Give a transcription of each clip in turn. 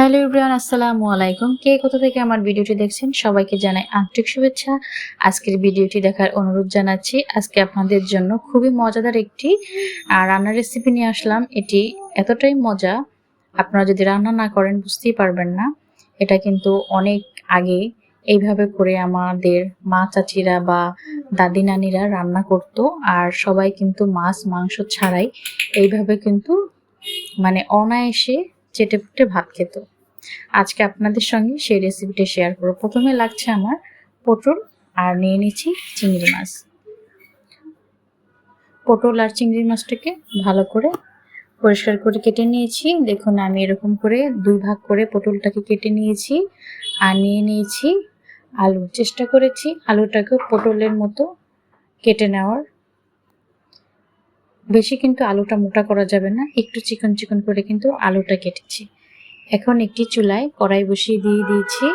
Hello Ibran আসসালামু আলাইকুম। কে কোথা থেকে আমার ভিডিওটি দেখছেন, সবাইকে জানাই আন্তরিক শুভেচ্ছা। আজকের ভিডিওটি দেখার অনুরোধ জানাচ্ছি, আজকে আপনাদের জন্য খুবই মজাদার একটি রান্নার রেসিপি নিয়ে আসলাম। এটি এতটাই মজা, আপনারা যদি রান্না না করেন বুঝতেই পারবেন না। এটা কিন্তু অনেক আগে এইভাবে করে আমাদের মা চাচিরা বা দাদি নানিরা রান্না করতো, আর সবাই কিন্তু মাছ, মাংস ছাড়াই এইভাবে কিন্তু মানে অনায়াসে চেটে পুটে ভাত খেত। আজকে আপনাদের সঙ্গে সেই রেসিপিটা শেয়ার করব। প্রথমে লাগছে আমার পটল আর নিয়ে নিচ্ছি চিংড়ি মাছ। পটল আর চিংড়ি মাছটাকে ভালো করে পরিষ্কার করে কেটে নিয়েছি। দেখুন, আমি এরকম করে দুই ভাগ করে পটলটাকে কেটে নিয়েছি আর নিয়ে নিয়েছি আলু। চেষ্টা করেছি আলুটাকে পটলের মতো কেটে নেওয়ার। বেশি কিন্তু আলুটা মোটা করা যাবে না, একটু চিকন চিকন করে কিন্তু আলুটা কেটেছি। এখন একটি চুলায় কড়াই বসিয়ে দিয়ে দিয়েছি।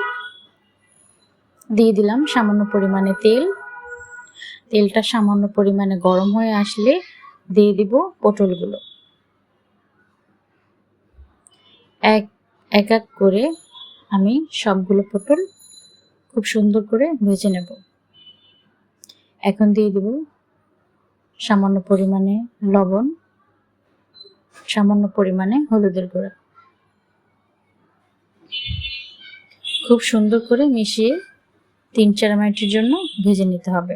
দিয়ে দিলাম সামান্য পরিমাণে তেল। তেলটা সামান্য পরিমাণে গরম হয়ে আসলে দিয়ে দিব পটলগুলো। এক এক এক করে আমি সবগুলো পটল খুব সুন্দর করে ভেজে নেব। এখন দিয়ে দিব সামান্য পরিমাণে লবণ, সামান্য পরিমাণে হলুদের গুঁড়া। খুব সুন্দর করে মিশিয়ে তিন চার মিনিটের জন্য ভেজে নিতে হবে।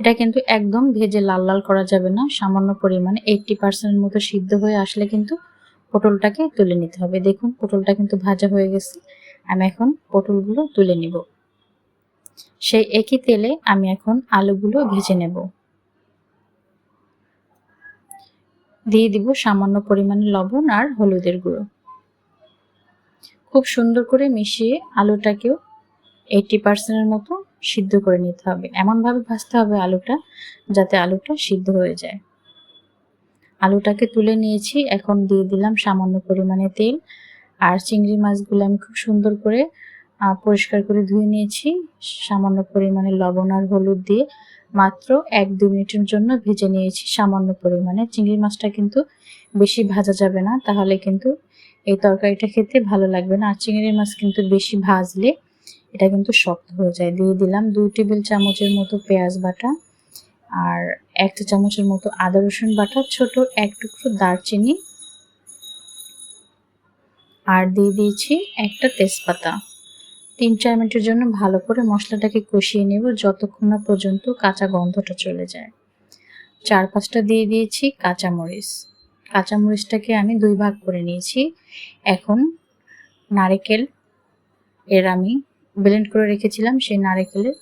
এটা কিন্তু একদম ভেজে লাল লাল করা যাবে না, সামান্য পরিমাণে এইটটি পার্সেন্টের মতো সিদ্ধ হয়ে আসলে কিন্তু পটলটাকে তুলে নিতে হবে। দেখুন, পটলটা কিন্তু ভাজা হয়ে গেছে। আমি এখন পটলগুলো তুলে নিব। সেই একই তেলে আমি এখন আলুগুলো ভেজে নেব। দিয়ে দিব সামান্য পরিমাণে লবণ আর হলুদের গুঁড়ো। খুব সুন্দর করে মিশিয়ে আলুটাকেও এইটি পার্সেন্টের মতো সিদ্ধ করে নিতে হবে। এমনভাবে ভাজতে হবে আলুটা যাতে আলুটা সিদ্ধ হয়ে যায়। আলুটাকে তুলে নিয়েছি, এখন দিয়ে দিলাম সামান্য পরিমাণে তেল। আর চিংড়ি মাছগুলো আমি খুব সুন্দর করে পরিষ্কার করে ধুয়ে নিয়েছি। সামান্য পরিমাণে লবণ আর হলুদ দিয়ে মাত্র এক দু মিনিটের জন্য ভেজে নিয়েছি। সামান্য পরিমাণে। চিংড়ি মাছটা কিন্তু বেশি ভাজা যাবে না, তাহলে কিন্তু এই তরকারিটা খেতে ভালো লাগবে না। আর চিংড়ি মাছ কিন্তু বেশি ভাজলে এটা কিন্তু শক্ত হয়ে যায়। দিয়ে দিলাম দুই টেবিল চামচের মতো পেঁয়াজ বাটা আর এক চা চামচের মতো আদা রসুন বাটা, ছোট এক টুকরো দারচিনি। আর দিয়ে দিয়েছি একটা তেজপাতা। তিন চার মিনিটের জন্য ভালো করে মশলাটাকে কষিয়ে নেব যতক্ষণ না পর্যন্ত কাঁচা গন্ধটা চলে যায়। চার পাঁচটা দিয়ে দিয়েছি কাঁচামরিচ। কাঁচামরিচটাকে আমি দুই ভাগ করে নিয়েছি। এখন নারকেল এর আমি ব্লেন্ড করে রেখেছিলাম, সেই নারকেলের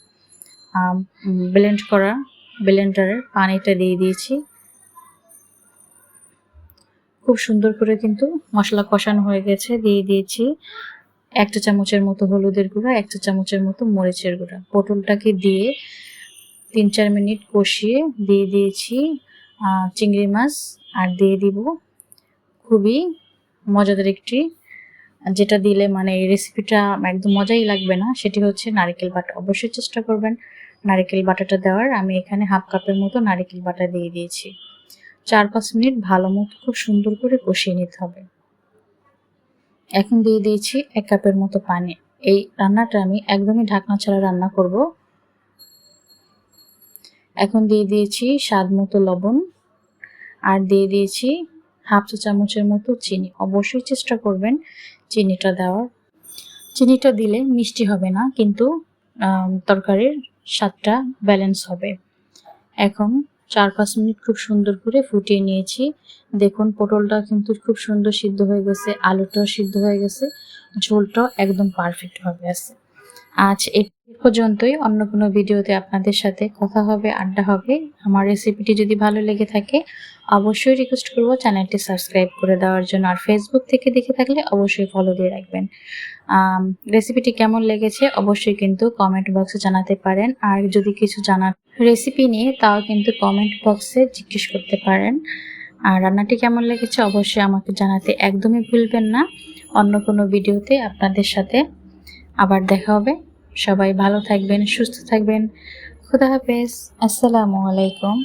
ব্লেন্ড করা ব্লেন্ডারের পানিটা দিয়ে দিয়েছি। খুব সুন্দর করে কিন্তু মশলা কষানো হয়ে গেছে, দিয়ে দিয়েছি। একটা চামচের মতো হলুদের গুঁড়া, একটা চামচের মতো মরিচের গুঁড়া। পটলটাকে দিয়ে তিন চার মিনিট কষিয়ে দিয়ে দিয়েছি চিংড়ি মাছ, আর দিয়ে দিব খুবই মজাদার একটি, যেটা দিলে মানে এই রেসিপিটা একদম মজাই লাগবে না, সেটি হচ্ছে নারকেল বাটা। অবশ্যই চেষ্টা করবেন নারকেল বাটাটা দেওয়ার। আমি এখানে হাফ কাপের মতো নারকেল বাটা দিয়ে দিয়েছি। চার পাঁচ মিনিট ভালো মতো খুব সুন্দর করে কষিয়ে নিতে হবে। এখন দিয়ে দিয়েছি এক কাপের মতো পানি। এই রান্নাটা আমি একদমই ঢাকনা ছাড়া রান্না করব। এখন দিয়ে দিয়েছি স্বাদ মতো লবণ আর দিয়ে দিয়েছি হাফ চা চামচের মতো চিনি। অবশ্যই চেষ্টা করবেন চিনিটা দেওয়ার। চিনিটা দিলে মিষ্টি হবে না, কিন্তু তরকারির স্বাদটা ব্যালেন্স হবে। এখন চার পাঁচ মিনিট খুব সুন্দর করে ফুটিয়ে নিয়েছি। দেখুন, পটলটা কিন্তু খুব সুন্দর সিদ্ধ হয়ে গেছে, আলুটাও সিদ্ধ হয়ে গেছে, ঝোলটাও একদম পারফেক্ট ভাবে আছে। আজ এ পর্যন্তই, অন্য কোনো ভিডিওতে আপনাদের সাথে কথা হবে, আড্ডা হবে। আমার রেসিপিটি যদি ভালো লেগে থাকে, অবশ্যই রিকোয়েস্ট করব চ্যানেলটি সাবস্ক্রাইব করে দেওয়ার জন্য। আর ফেসবুক থেকে দেখে থাকলে অবশ্যই ফলো দিয়ে রাখবেন। রেসিপিটি কেমন লেগেছে অবশ্যই কিন্তু কমেন্ট বক্সে জানাতে পারেন। আর যদি কিছু জানার রেসিপি নিয়ে তাও কিন্তু কমেন্ট বক্সে জিজ্ঞেস করতে পারেন। আর রান্নাটি কেমন লেগেছে অবশ্যই আমাকে জানাতে একদমই ভুলবেন না। অন্য কোনো ভিডিওতে আপনাদের সাথে আবার দেখা হবে। সবাই ভালো থাকবেন, সুস্থ থাকবেন। খুদা হাফেজ। আসসালামু আলাইকুম।